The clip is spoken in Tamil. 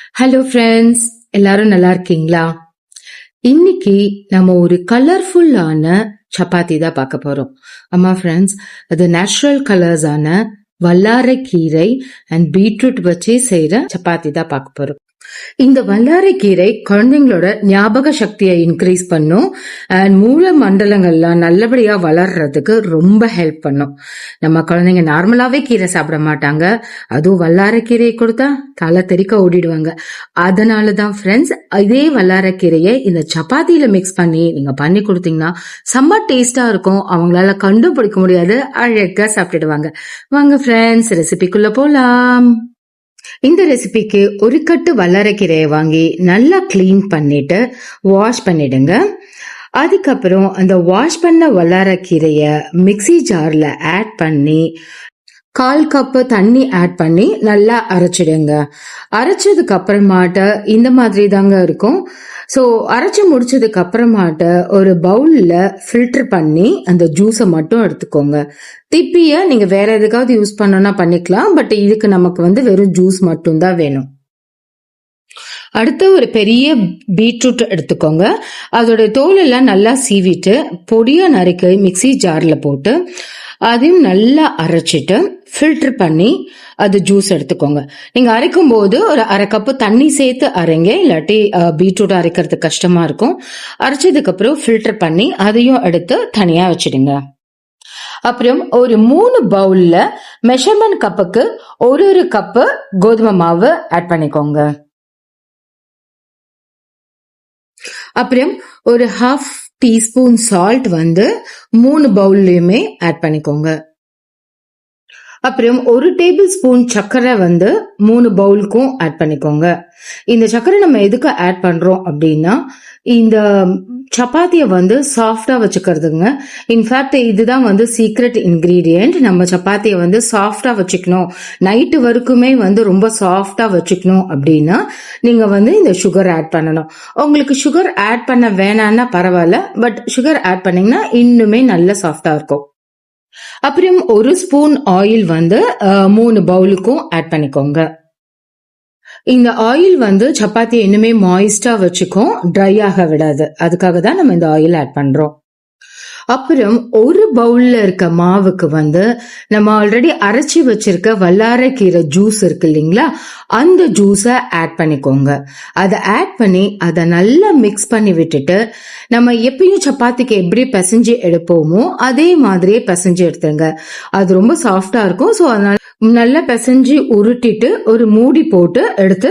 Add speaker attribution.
Speaker 1: ஹலோ ஃப்ரெண்ட்ஸ் எல்லாரும் நல்லா இருக்கீங்களா? இன்னைக்கு நம்ம ஒரு கலர்ஃபுல்லான சப்பாத்தி தான் பார்க்க போறோம். ஆமா ஃப்ரெண்ட்ஸ் அது நேச்சுரல் கலர்ஸான வல்லாரைக்கீரை அண்ட் பீட்ரூட் வச்சு செய்யற சப்பாத்தி தான் பார்க்க போறோம். இந்த வல்லாரைக்கீரை குழந்தைங்களோட ஞாபக சக்தியை இன்க்ரீஸ் பண்ணும். அண்ட் மூல மண்டலங்கள்லாம் நல்லபடியா வளர்றதுக்கு ரொம்ப ஹெல்ப் பண்ணும். நம்ம குழந்தைங்க நார்மலாவே கீரை சாப்பிட மாட்டாங்க. அதுவும் வல்லாரைக்கீரையை கொடுத்தா தலை தெறிக்க ஓடிடுவாங்க. அதனால தான் ஃப்ரெண்ட்ஸ் இதே வல்லாரைக்கீரையை இந்த சப்பாத்தியில மிக்ஸ் பண்ணி நீங்க பண்ணி கொடுத்தீங்கன்னா செம்ம டேஸ்டா இருக்கும். அவங்களால கண்டுபிடிக்க முடியாது. அழகா சாப்பிட்டுடுவாங்க. வாங்க ஃப்ரெண்ட்ஸ் ரெசிபிக்குள்ள போலாம். இந்த ரெசிபிக்கு ஒரு கட்டு வல்லரைக்கீரையை வாங்கி நல்லா க்ளீன் பண்ணிட்டு வாஷ் பண்ணிடுங்க. அதுக்கப்புறம் அந்த வாஷ் பண்ண வல்லாரக்கீரையை மிக்ஸி ஜாரில் ஆட் பண்ணி கால் கப்பு தண்ணி ஆட் பண்ணி நல்லா அரைச்சிடுங்க. அரைச்சதுக்கு அப்புறமாட்ட இந்த மாதிரி தாங்க இருக்கும். ஸோ அரைச்சி முடிச்சதுக்கு அப்புறமாட்ட ஒரு பவுலில் ஃபில்டர் பண்ணி அந்த ஜூஸை மட்டும் எடுத்துக்கோங்க. திப்பியை நீங்கள் வேற எதுக்காவது யூஸ் பண்ணோன்னா பண்ணிக்கலாம். பட் இதுக்கு நமக்கு வந்து வெறும் ஜூஸ் மட்டும்தான் வேணும். அடுத்து ஒரு பெரிய பீட்ரூட் எடுத்துக்கோங்க. அதோட தோலெல்லாம் நல்லா சீவிட்டு பொடியாக நறுக்கி மிக்ஸி ஜாரில் போட்டு அதையும் நல்லா அரைச்சிட்டு ஃபில்டர் பண்ணி அது ஜூஸ் எடுத்துக்கோங்க. நீங்க அரைக்கும் போது ஒரு அரை கப்பு தண்ணி சேர்த்து அரைங்க இல்லாட்டி பீட்ரூட் அரைக்கிறது கஷ்டமா இருக்கும். அரைச்சதுக்கு அப்புறம் ஃபில்டர் பண்ணி அதையும் எடுத்து தனியா வச்சிடுங்க. அப்புறம் ஒரு மூணு பவுல்ல மெஷர்மெண்ட் கப்புக்கு ஒரு ஒரு கப்பு கோதுமை மாவு ஆட் பண்ணிக்கோங்க. அப்புறம் ஒரு ஹாஃப் டீஸ்பூன் சால்ட் வந்து மூணு பவுல்லையுமே ஆட் பண்ணிக்கோங்க. அப்புறம் ஒரு டேபிள் ஸ்பூன் சர்க்கரை வந்து மூணு பவுலுக்கும் ஆட் பண்ணிக்கோங்க. இந்த சர்க்கரை நம்ம எதுக்கு ஆட் பண்றோம் அப்படின்னா இந்த சப்பாத்தியை வந்து சாஃப்டா வச்சுக்கிறதுங்க. இன்ஃபேக்ட் இதுதான் வந்து சீக்ரெட் இன்கிரீடியன்ட் நம்ம சப்பாத்தியை வந்து சாஃப்டா வச்சுக்கணும். நைட்டு வரைக்குமே வந்து ரொம்ப சாஃப்டா வச்சுக்கணும் அப்படின்னா நீங்க வந்து இந்த சுகர் ஆட் பண்ணணும். உங்களுக்கு சுகர் ஆட் பண்ண வேணான்னா பரவாயில்ல பட் சுகர் ஆட் பண்ணீங்கன்னா இன்னுமே நல்ல சாஃப்டா இருக்கும். அப்புறம் ஒரு ஸ்பூன் ஆயில் வந்து மூணு பவுலுக்கும் ஆட் பண்ணிக்கோங்க. இந்த ஆயில் வந்து சப்பாத்தி இன்னுமே மாய்ஸ்டா வச்சுக்கும் ட்ரை ஆக விடாது. அதுக்காக தான் நம்ம இந்த ஆயில் ஆட் பண்றோம். அப்புறம் ஒரு பவுல்ல இருக்க மாவுக்கு வந்து நம்ம ஆல்ரெடி அரைச்சி வச்சிருக்க வல்லாரக்கீரை ஜூஸ் இருக்கு இல்லைங்களா? அந்த ஜூஸை ஆட் பண்ணிக்கோங்க. அதை ஆட் பண்ணி அதை நல்லா மிக்ஸ் பண்ணி விட்டுட்டு நம்ம எப்பயும் சப்பாத்திக்கு எப்படி பிசைஞ்சு எடுப்போமோ அதே மாதிரியே பிசைஞ்சு எடுத்துங்க அது ரொம்ப சாஃப்டா இருக்கும். ஸோ அதனால நல்லா பிசைஞ்சு உருட்டிட்டு ஒரு மூடி போட்டு எடுத்து